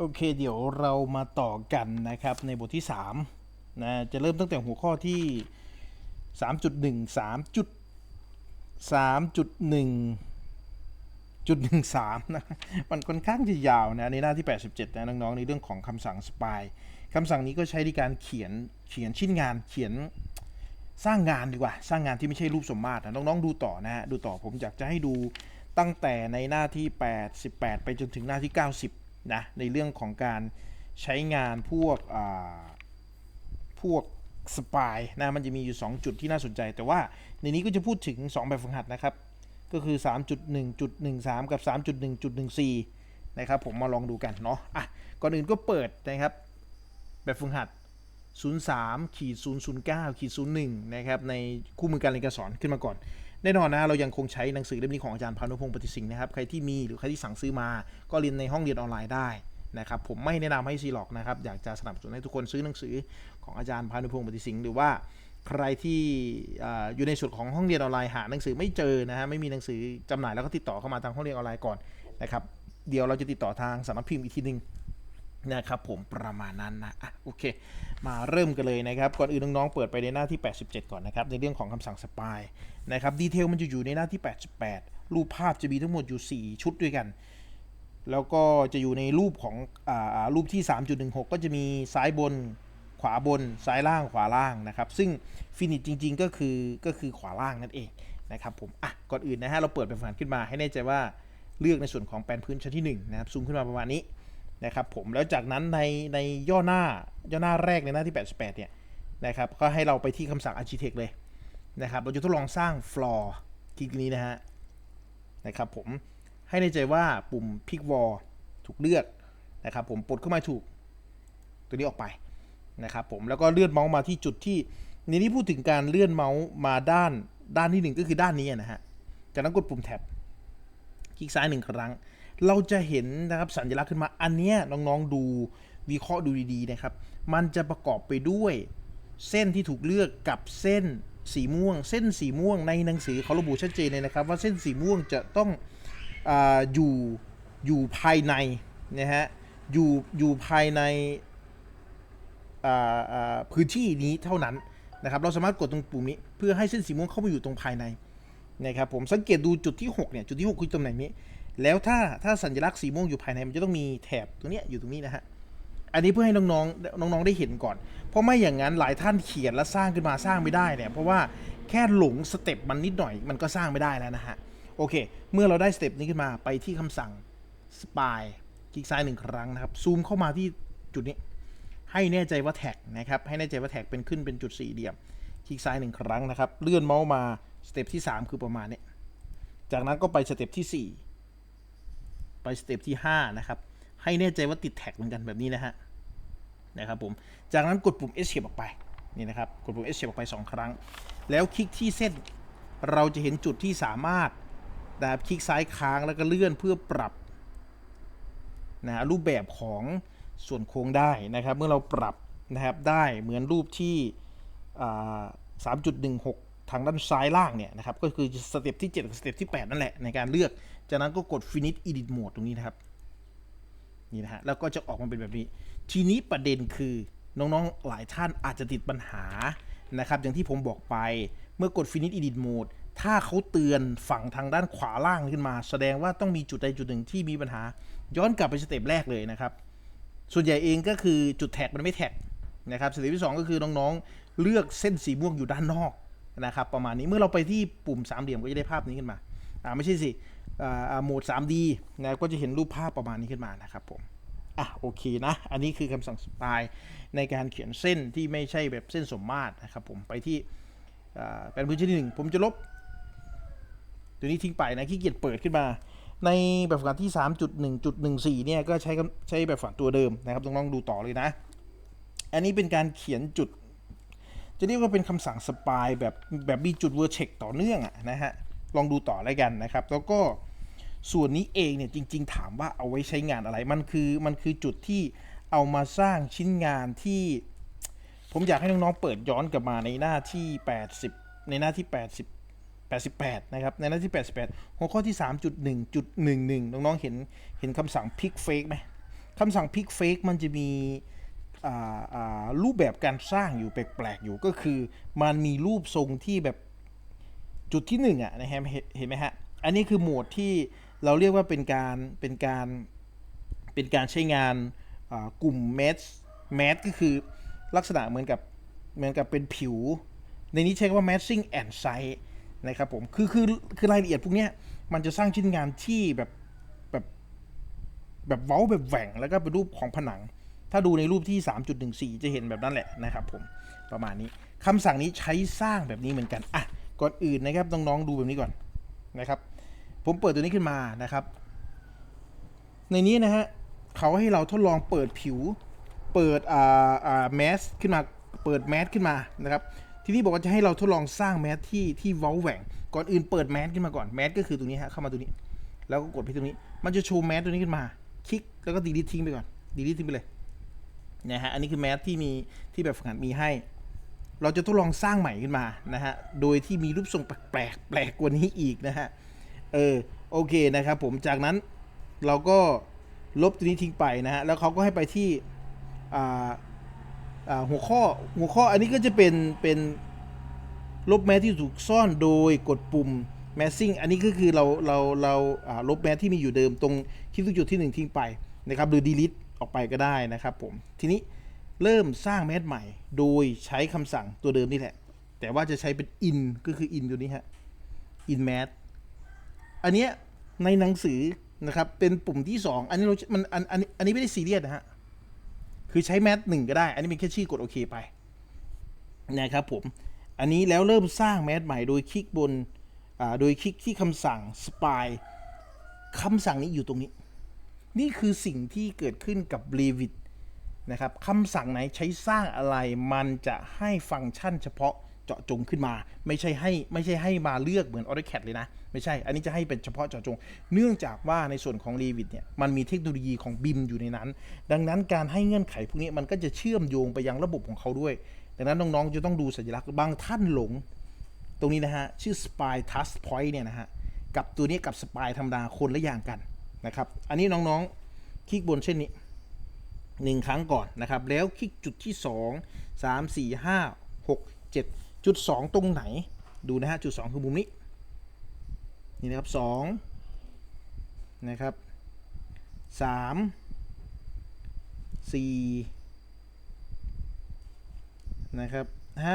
โอเคเดี๋ยวเรามาต่อกันนะครับในบทที่3นะจะเริ่มตั้งแต่หัวข้อที่ 3.1 3จุด3.1จุดหนึ่งสามนะมันค่อนข้างจะยาวนะในหน้าที่ 87 นะน้องๆในเรื่องของคำสั่งสปายคำสั่งนี้ก็ใช้ในการเขียนเขียนชิ้นงานเขียนสร้างงานดีกว่า สร้างงานที่ไม่ใช่รูปสมมาตรนะน้องๆดูต่อนะฮะดูต่อผมอยากจะให้ดูตั้งแต่ในหน้าที่ 88 ไปจนถึงหน้าที่ 90 นะในเรื่องของการใช้งานพวกอ่าพวกสปายนะมันจะมีอยู่ 2 จุดที่น่าสนใจ แต่ว่าในนี้ก็จะพูดถึง 2 แบบฝึกหัดนะครับ ก็คือ 3.1.13 กับ 3.1.14 นะครับ ผมมาลองดูกันเนาะอะก่อนอื่นก็เปิดนะครับ แบบฝึกหัด 03ขีด009ขีด01 นะครับ ในคู่มือการเรียนการสอนขึ้นมาก่อน แน่นอนนะเรายังคงใช้หนังสือเล่มนี้ของอาจารย์พานุพงศ์ปฏิสิงห์นะครับใครที่มีหรือใครที่สั่งซื้อมา ก็เรียนในห้องเรียนออนไลน์ได้นะครับผมไม่แนะนำให้ซีหลอกนะครับอยากจะสนับสนุนให้ทุกคนซื้อหนังสือของอาจารย์พานุพงศ์ปฏิสิงห์หรือว่าใครที่ออยู่ในส่วนของห้องเรียนออนไลน์หาหนังสือไม่เจอนะฮะไม่มีหนังสือจำหน่ายแล้วก็ติดต่อเข้ามาทางห้องเรียนออนไลน์ก่อนนะครับเดี๋ยวเราจะติดต่อทางสำนักพิมพ์อีกทีหนึ่ง นะครับผมประมาณนั้นนะอะโอเค มาเริ่มกันเลยนะครับ ก่อนอื่นน้องๆเปิดไปในหน้าที่ 87 ก่อนนะครับ ในเรื่องของคำสั่งสปายนะครับดีเทลมันจะอยู่ในหน้าที่ 88 รูปภาพจะมีทั้งหมดอยู่ 4 ชุดด้วยกัน แล้วก็จะอยู่ในรูปของอ่ารูปที่ 3.16 ก็จะมีซ้ายบนขวาบนซ้ายล่างขวาล่างนะครับ ซึ่งฟินิชจริง ๆ ก็คือก็คือขวาล่างนั่นเองนะครับผมอะก่อนอื่นนะฮะเราเปิดเป็นฝันขึ้นมาให้แน่ใจว่าเลือกในส่วนของแปลนพื้นชั้นที่หนึ่งนะครับซูมขึ้นมาประมาณนี้ นะครับผมแล้วจากนั้นในในย่อหน้าย่อหน้าแรกในหน้าที่ 88 เนี่ยนะครับก็ให้เราไปที่คำสั่ง architect เลยนะครับเราจะทดลองสร้าง floor คลิกนี้นะฮะนะครับผมให้ในใจว่าปุ่ม pick wall ถูกเลือกนะครับผมปลดเข้ามาถูกตัวนี้ออกไปนะครับผมแล้วก็เลื่อนเมาส์มาที่จุดที่ในนี้พูดถึงการเลื่อนเมาส์มาด้านด้านที่หนึ่งก็คือด้านนี้นะฮะจากนั้นกดปุ่มแท็บคลิกซ้ายหนึ่งครั้ง เราจะเห็นนะครับสัญลักษณ์ขึ้นมาอันเนี้ยน้องๆดูวิเคราะห์ดูดีๆนะครับ มันจะประกอบไปด้วยเส้นที่ถูกเลือกกับเส้นสีม่วง เส้นสีม่วงในหนังสือเขาระบุชัดเจนเลยนะครับ ว่าเส้นสีม่วงจะต้องออยู่อยู่ภายในนะฮะอยู่อยู่ภายในพื้นที่นี้เท่านั้นนะครับ เราสามารถกดตรงปุ่มนี้ เพื่อให้เส้นสีม่วงเข้าไปอยู่ตรงภายในนะครับผมสังเกตดูจุดที่6เนี่ยจุดที่ 6 คือตำแหน่งนี้ แล้วถ้าถ้าสัญลักษณ์สีม่วงอยู่ภายในมันจะต้องมีแถบตรงเนี้ยอยู่ตรงนี้นะฮะอันนี้เพื่อให้น้องๆน้องๆได้เห็นก่อน เพราะไม่อย่างนั้นหลายท่านเขียนแล้วสร้างขึ้นมาสร้างไม่ได้เนี่ยเพราะว่าแค่หลงสเต็ปมันนิดหน่อย มันก็สร้างไม่ได้แล้วนะฮะโอเค เมื่อเราได้สเต็ปนี้ขึ้นมาไปที่คำสั่ง spy คลิกซ้ายหนึ่งครั้งนะครับซูมเข้ามาที่จุดนี้ ให้แน่ใจว่าแท็กนะครับให้แน่ใจว่าแท็กเป็นขึ้นเป็นจุดสี่เหลี่ยมคลิกซ้ายหนึ่งครั้งนะครับเลื่อนเมาส์มาสเต็ปที่ 3 คือประมาณนี้จากนั้นก็ไปสเต็ปที่4 ไปสเต็ปที่ 5 นะครับ ให้แน่ใจว่าติดแท็กเหมือนกันแบบนี้นะฮะนะครับผมจากนั้นกดปุ่ม escape ออกไปนี่นะครับกดปุ่ม escape ออกไป 2 ครั้ง แล้วคลิกที่เส้น เราจะเห็นจุดที่สามารถนะครับคลิกซ้ายค้างแล้วก็เลื่อนเพื่อปรับนะรูปแบบของส่วนโค้งได้นะครับ เมื่อเราปรับนะครับได้เหมือนรูปที่อ่า3.16 ทางด้านซ้ายล่างเนี่ยนะครับ ก็คือสเต็ปที่7กับสเต็ปที่ 8 นั่นแหละในการเลือก จากนั้นก็กด finish edit mode ตรงนี้นะครับ นี่นะฮะ แล้วก็จะออกมาเป็นแบบนี้ ทีนี้ประเด็นคือน้องๆ หลายท่านอาจจะติดปัญหานะครับ อย่างที่ผมบอกไป เมื่อกด finish edit mode ถ้าเขาเตือนฝั่งทางด้านขวาล่างขึ้นมา แสดงว่าต้องมีจุดใดจุดหนึ่งที่มีปัญหา ย้อนกลับไปสเต็ปแรกเลยนะครับ ส่วนใหญ่เองก็คือจุดแท็กมันไม่แท็กนะครับสเต็ปที่ 2 ก็คือน้องๆ เลือกเส้นสีม่วงอยู่ด้านนอก นะครับประมาณนี้เมื่อเราไปที่ปุ่มสามเหลี่ยมก็จะได้ภาพนี้ขึ้นมาอ่าไม่ใช่สิอ่าโหมด 3D นะก็จะเห็นรูปภาพประมาณนี้ขึ้นมานะครับผมอะโอเคนะ อันนี้คือคำสั่งสไตล์ในการเขียนเส้นที่ไม่ใช่แบบเส้นสมมาตรนะครับผมไปที่อ่าเป็นพื้นที่หนึ่งผมจะลบ ตัวนี้ทิ้งไปนะขี้เกียจเปิดขึ้นมา ในแบบฝึกหัดที่ 3.1.14 เนี่ยก็ใช้ใช้แบบฝึกหัดตัวเดิมนะครับต้องลองดูต่อเลยนะ อันนี้เป็นการเขียนจุด จะเรียกว่าเป็นคำสั่งสปายแบบแบบมีจุดเวอร์เชกต่อเนื่องอะนะฮะ ลองดูต่อแล้วกันนะครับ แล้วก็ส่วนนี้เองเนี่ยจริง ๆ ถามว่าเอาไว้ใช้งานอะไร มันคือมันคือจุดที่เอามาสร้างชิ้นงานที่ ผมอยากให้น้องๆเปิดย้อนกลับมาในหน้าที่ 80 ในหน้าที่ 80 88 นะครับ ในหน้าที่ 88 หัวข้อที่ 3.1.11 น้องๆ เห็น เห็นคำสั่ง pick fake ไหม คำสั่ง pick fake มันจะมี รูปแบบการสร้างอยู่แปลกๆอยู่ก็คือ มันมีรูปทรงที่แบบจุดที่หนึ่งอะนะฮะเห็นไหมฮะ อันนี้คือโหมดที่เราเรียกว่าเป็นการเป็นการเป็นการใช้งานกลุ่ม match match ก็คือลักษณะเหมือนกับเหมือนกับเป็นผิว ในนี้ใช้คำว่า matching and size นะครับผมคือคือคือรายละเอียดพวกเนี้ยมันจะสร้างชิ้นงานที่แบบแบบแบบเว้าแบบแหว่งแล้วก็เป็นรูปของผนัง ถ้าดูในรูปที่ 3.14 จะเห็นแบบนั้นแหละนะครับผมประมาณนี้คำสั่งนี้ใช้สร้างแบบนี้เหมือนกันอะก่อนอื่นนะครับน้องๆดูแบบนี้ก่อนนะครับ ผมเปิดตัวนี้ขึ้นมานะครับ ในนี้นะฮะเขาให้เราทดลองเปิดผิว เปิดอ่าอ่าแมสขึ้นมาเปิดแมสขึ้นมานะครับทีนี้บอกว่าจะให้เราทดลองสร้างแมสที่ที่เว้าแหว่ง ก่อนอื่นเปิดแมสขึ้นมาก่อนแมสก็คือตรงนี้ฮะเข้ามาตรงนี้ แล้วก็กดไปตรงนี้ มันจะโชว์แมสตัวนี้ขึ้นมา คลิกแล้วก็ดีลิททิ้งไปก่อนดีลิททิ้งไปเลย นะฮะอันนี้คือแมสที่มีที่แบบฝึกหัดมีให้ เราจะทดลองสร้างใหม่ขึ้นมานะฮะโดยที่มีรูปทรงแปลกแปลกกว่านี้อีกนะฮะเออโอเคนะครับผมจากนั้นเราก็ลบตัวนี้ทิ้งไปนะฮะแล้วเขาก็ให้ไปที่หัวข้อหัวข้ออันนี้ก็จะเป็นเป็นลบแมสที่ถูกซ่อนโดยกดปุ่ม massing อันนี้ก็คือเราเราเราลบแมสที่มีอยู่เดิมตรงคลิกตรงจุดที่หนึ่งทิ้งไปนะครับหรือ delete ออกไปก็ได้นะครับผม ทีนี้เริ่มสร้างแมสใหม่ โดยใช้คำสั่งตัวเดิมนี่แหละ แต่ว่าจะใช้เป็น in ก็คือ in ตัวนี้ฮะ in math อันเนี้ยในหนังสือนะครับเป็นปุ่มที่ 2 อันนี้เรามันอันอันอันนี้ไม่ได้ซีเรียสนะฮะ คือใช้แมทหนึ่งก็ได้ อันนี้เป็นแค่ชื่อกดโอเคไปนะครับผม อันนี้แล้วเริ่มสร้างแมทใหม่โดยคลิกบนอ่าโดยคลิกที่คำสั่ง spy คำสั่งนี้อยู่ตรงนี้ นี่คือสิ่งที่เกิดขึ้นกับ Revit นะครับคำสั่งไหนใช้สร้างอะไรมันจะให้ฟังก์ชันเฉพาะเจาะจงขึ้นมา ไม่ใช่ให้ไม่ใช่ให้มาเลือกเหมือน AutoCAD เลยนะ ไม่ใช่ อันนี้จะให้เป็นเฉพาะเจาะจง เนื่องจากว่าในส่วนของ Revit เนี่ยมันมีเทคโนโลยีของ BIM อยู่ในนั้น ดังนั้นการให้เงื่อนไขพวกนี้มันก็จะเชื่อมโยงไปยังระบบของเขาด้วย ดังนั้นน้องๆจะต้องดูสัญลักษณ์บางท่านหลง ตรงนี้นะฮะชื่อ Spy Touch Point เนี่ยนะฮะกับตัวนี้กับ Spy ธรรมดาคนละอย่างกัน นะครับ อันนี้น้องๆ คลิกบนเช่นนี้หนึ่งครั้งก่อนนะครับ แล้วคลิกจุดที่ 2 3 4 5 6 7 จุด 2 ตรงไหน ดูนะฮะ จุด 2 คือมุมนี้ นี่นะครับ2นะครับ 3 4 นะครับ 5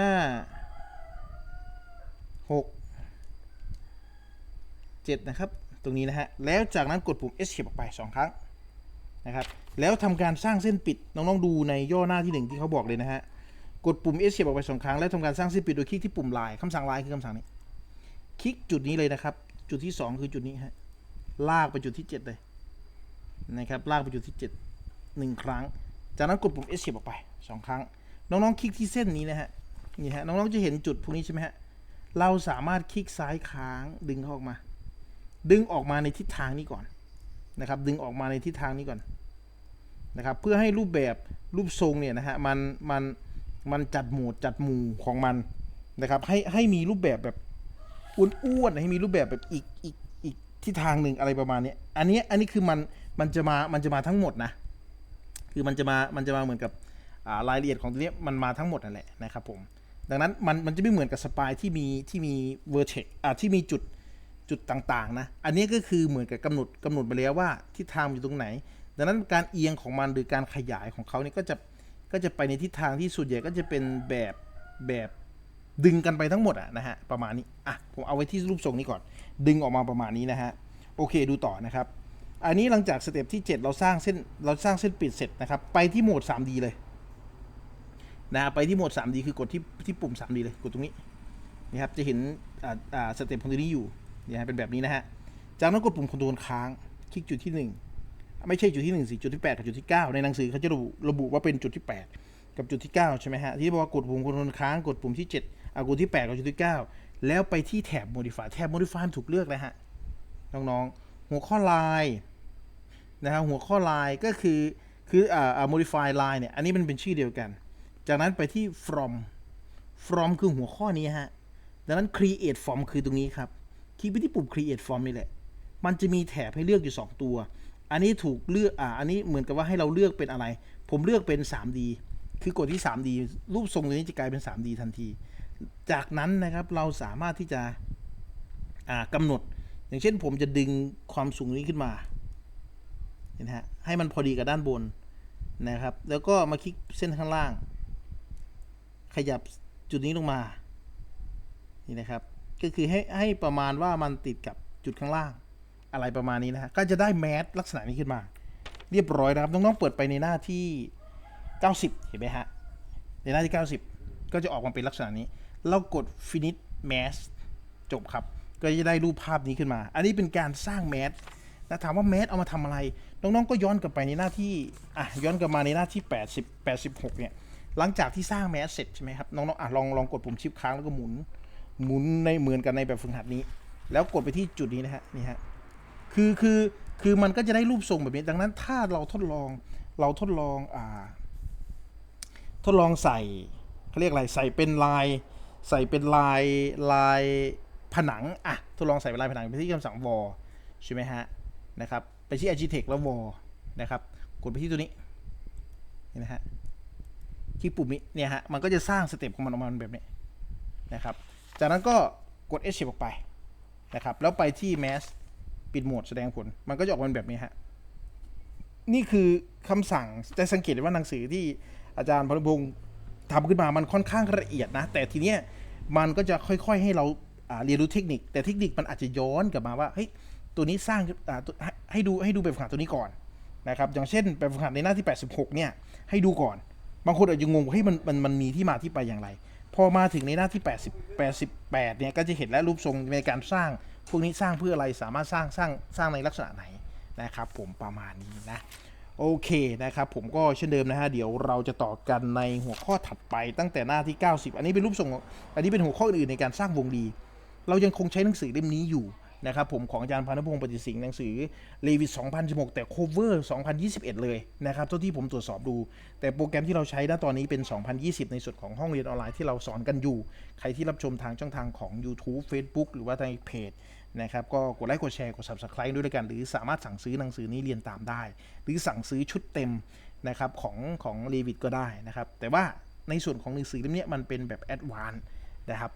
6 7 นะครับ ตรงนี้นะฮะ แล้วจากนั้นกดปุ่ม Escape ออกไป 2 ครั้งนะครับ แล้วทำการสร้างเส้นปิด น้องๆดูในย่อหน้าที่หนึ่งที่เขาบอกเลยนะฮะ กดปุ่ม Escape ออกไปสองครั้ง แล้วทำการสร้างเส้นปิดโดยคลิกที่ปุ่มลายคำสั่งลายคือคำสั่งนี้ คลิกจุดนี้เลยนะครับ จุดที่ 2 คือจุดนี้ฮะ ลากไปจุดที่ 7 เลยนะครับ ลากไปจุดที่ 7 1 ครั้ง จากนั้นกดปุ่ม Escape ออกไป 2 ครั้ง น้องๆคลิกที่เส้นนี้นะฮะ นี่ฮะ น้องๆจะเห็นจุดพวกนี้ใช่ไหมฮะ เราสามารถคลิกซ้ายค้างดึงเขาออกมา ดึงออกมาในทิศทางนี้ก่อนนะครับ ดึงออกมาในทิศทางนี้ก่อนนะครับ เพื่อให้รูปแบบรูปทรงเนี่ยนะฮะมันมันมันจัดหมวดจัดหมู่ของมันนะครับให้ให้มีรูปแบบแบบอ้วนๆให้มีรูปแบบแบบอีกอีกอีกทิศทางหนึ่งอะไรประมาณนี้อันนี้อันนี้คือมันมันจะมามันจะมาทั้งหมดนะคือมันจะมามันจะมาเหมือนกับรายละเอียดของตัวนี้มันมาทั้งหมดนั่นแหละนะครับผมดังนั้นมันมันจะไม่เหมือนกับสปายที่มีที่มีเวอร์เทกอ่าที่มีจุด จุดต่างๆนะ อันนี้ก็คือเหมือนกับกำหนดกำหนดไปแล้วว่าทิศทางอยู่ตรงไหน ดังนั้นการเอียงของมันหรือการขยายของเขาเนี่ยก็จะก็จะไปในทิศทางที่ส่วนใหญ่ก็จะเป็นแบบแบบดึงกันไปทั้งหมดอะนะฮะประมาณนี้อะผมเอาไว้ที่รูปทรงนี้ก่อน ดึงออกมาประมาณนี้นะฮะโอเคดูต่อนะครับ อันนี้หลังจากสเต็ปที่ 7 เราสร้างเส้นเราสร้างเส้นปิดเสร็จนะครับ ไปที่โหมด 3D เลยนะไปที่โหมด 3D คือกดที่ที่ปุ่ม 3D เลยกดตรงนี้นะครับจะเห็นอ่าอ่าสเต็ปของตัวนี้อยู่ เนี่ยเป็นแบบนี้นะฮะ จากนั้นกดปุ่มคอนโทรลค้าง คลิกจุดที่ 1 ไม่ใช่จุดที่1สิจุดที่ 8 กับจุดที่ 9 ในหนังสือเขาจะระบุระบุว่าเป็นจุดที่ 8 กับจุดที่ 9 ใช่ไหมฮะ ที่บอกว่ากดปุ่มคอนโทรลค้าง กดปุ่มที่7อ่ากดที่ 8 กับจุดที่ 9 แล้วไปที่แถบ modify แถบ modify ถูกเลือกแล้วฮะ น้องๆ หัวข้อลายนะฮะหัวข้อลายก็คือคืออ่า modify line เนี่ย อันนี้มันเป็นชื่อเดียวกัน จากนั้นไปที่ from from คือหัวข้อนี้ฮะ ดังนั้น create form คือตรงนี้ครับ คลิกไปที่ปุ่ม create form นี่แหละ มันจะมีแถบให้เลือกอยู่ 2 ตัว อันนี้ถูกเลือก อ่า อันนี้เหมือนกับว่าให้เราเลือกเป็นอะไร ผมเลือกเป็น 3D คือกดที่ 3D รูปทรงตัวนี้จะกลายเป็น 3D ทันที จากนั้นนะครับเราสามารถที่จะอ่ากำหนด อย่างเช่นผมจะดึงความสูงนี้ขึ้นมาเห็นฮะให้มันพอดีกับด้านบนนะครับ แล้วก็มาคลิกเส้นข้างล่าง ขยับจุดนี้ลงมา นี่นะครับ ก็คือให้ให้ประมาณว่ามันติดกับจุดข้างล่าง อะไรประมาณนี้นะฮะก็จะได้แมสลักษณะนี้ขึ้นมา เรียบร้อยนะครับน้องๆเปิดไปในหน้าที่ 90 เห็นไหมฮะในหน้าที่ 90 ก็จะออกมาเป็นลักษณะนี้ เรากด finish mask จบครับ ก็จะได้รูปภาพนี้ขึ้นมา อันนี้เป็นการสร้างแมสแล้วถามว่าแมสเอามาทำอะไร น้องๆก็ย้อนกลับไปในหน้าที่อะย้อนกลับมาในหน้าที่ 80 86เนี่ยหลังจากที่สร้างแมสเสร็จใช่ไหมครับน้องๆอะลองลองกดปุ่มชิปค้างแล้วก็หมุน หมุนในเหมือนกันในแบบฝึกหัดนี้ แล้วกดไปที่จุดนี้นะฮะนี่ฮะคือคือคือมันก็จะได้รูปทรงแบบนี้ ดังนั้นถ้าเราทดลองเราทดลองอ่าทดลองใส่เขาเรียกอะไรใส่เป็นลาย ใส่เป็นลายลายผนังอะทดลองใส่เป็นลายผนังไปที่คำสั่งวอใช่ไหมฮะนะครับไปที่ Architect แล้ววอนะครับกดไปที่ตัวนี้นี่นะฮะที่ปุ่มนี้เนี่ยฮะมันก็จะสร้างสเต็ปของมันออกมาแบบนี้นะครับ จากนั้นก็กด Escape ออกไปนะครับ แล้วไปที่ Mask ปิดโหมดแสดงผล มันก็จะออกมาแบบนี้ฮะ นี่คือคำสั่งจะสังเกตได้ว่าหนังสือที่อาจารย์พลพงศ์ทำขึ้นมามันค่อนข้างละเอียดนะ แต่ทีเนี้ยมันก็จะค่อยๆให้เราเรียนรู้เทคนิค แต่เทคนิคมันอาจจะย้อนกลับมาว่าเฮ้ยตัวนี้สร้างให้ให้ดูให้ดูแบบฝึกหัดตัวนี้ก่อนนะครับอย่างเช่นแบบฝึกหัดในหน้าที่ 86 เนี่ยให้ดูก่อน บางคนอาจจะงงว่าเฮ้ยมันมันมันมีที่มาที่ไปอย่างไร พอมาถึงในหน้าที่ 80 88เนี่ยก็จะเห็นแล้วรูปทรงในการสร้าง พวกนี้สร้างเพื่ออะไรสามารถสร้างสร้างสร้างในลักษณะไหนนะครับ ผมประมาณนี้นะโอเคนะครับผมก็เช่นเดิมนะฮะเดี๋ยวเราจะต่อกันในหัวข้อถัดไปตั้งแต่หน้าที่ 90 อันนี้เป็นรูปทรงอันนี้เป็นหัวข้ออื่นในการสร้างวงดี เรายังคงใช้หนังสือเล่มนี้อยู่ นะครับผมของอาจารย์พานุพงศ์ปฏิสิงห์หนังสือเลวิต2016 แต่โคเวอร์2021 เลยนะครับเท่าที่ผมตรวจสอบดู แต่โปรแกรมที่เราใช้ณตอนนี้เป็น 2020 ในส่วนของห้องเรียนออนไลน์ที่เราสอนกันอยู่ ใครที่รับชมทางช่องทางของ YouTube Facebook หรือว่าในเพจนะครับก็กดไลค์กดแชร์กด Subscribe ด้วยกัน หรือสามารถสั่งซื้อหนังสือนี้เรียนตามได้ หรือสั่งซื้อชุดเต็มนะครับของของเลวิตก็ได้นะครับแต่ว่าในส่วนของหนังสือเล่มนี้มันเป็นแบบแอดวานนะครับ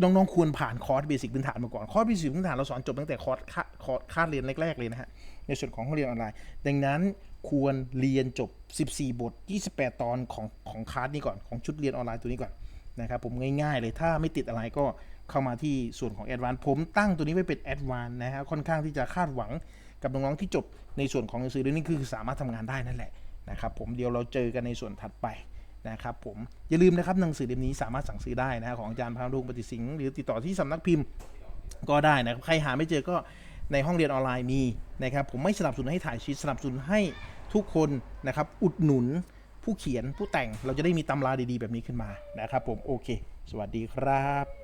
น้องๆควรผ่านคอร์สเบสิกพื้นฐานมาก่อน คอร์สเบสิกพื้นฐานเราสอนจบตั้งแต่คอร์สค่าคอร์สค่าเรียนแรกๆเลยนะฮะ ในส่วนของห้องเรียนออนไลน์ ดังนั้นควรเรียนจบ 14 บท 28 ตอนของของคลาสนี้ก่อน ของชุดเรียนออนไลน์ตัวนี้ก่อนนะครับผมง่ายๆเลย ถ้าไม่ติดอะไรก็เข้ามาที่ส่วนของแอดวานผมตั้งตัวนี้ไว้เป็นแอดวานนะฮะ ค่อนข้างที่จะคาดหวังกับน้องๆที่จบในส่วนของหนังสือเรื่องนี้คือสามารถทำงานได้นั่นแหละนะครับผม เดี๋ยวเราเจอกันในส่วนถัดไป นะครับผมอย่าลืมนะครับหนังสือเล่มนี้สามารถสั่งซื้อได้นะของอาจารย์พานุงปฏิสิงห์หรือติดต่อที่สำนักพิมพ์ก็ได้นะครับใครหาไม่เจอก็ในห้องเรียนออนไลน์มีนะครับผมไม่สนับสนุนให้ถ่ายชีตสนับสนุนให้ทุกคนนะครับอุดหนุนผู้เขียนผู้แต่งเราจะได้มีตำราดีๆ แบบนี้ขึ้นมานะครับผมโอเค สวัสดีครับ